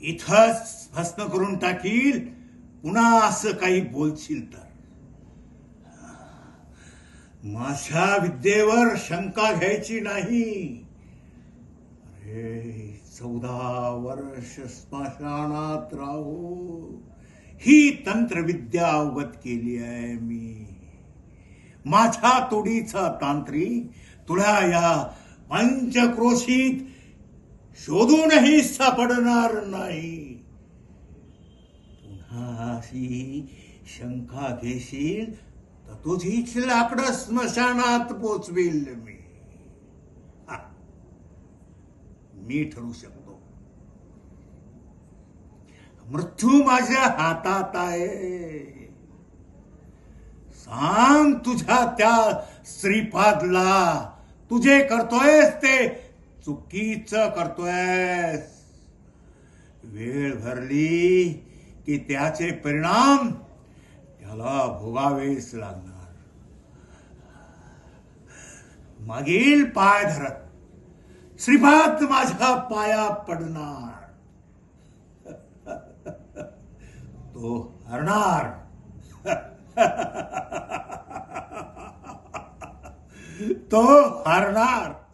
इथंच भस्म करून टाकील. पुन्हा असं काही बोलशील तर? माझ्या विद्येवर शंका घ्यायची नाही. अरे चौदा वर्ष स्मशानात राहू. ही तंत्रविद्या अवगत केली आहे मी. माझ्या तोडीचा तांत्रिक तुला या पंचक्रोशीत शोधूनही सापडणार नाही. पुन्हा अशी शंका घेशील तर तुझीच लाकड स्मशानात पोचवेल मी. मी ठरू शकतो. मृत्यू माझ्या हातात आहे. सांग तुझ्या त्या श्रीपादला तुझे करतोयस ते चुकीच करतोयस. वेळ भरली की त्याचे परिणाम त्याला भोगावेच लागणार. मागील पाय धरत श्रीपाद माझ्या पाया पडणार. तो हरणार. तो हरणार.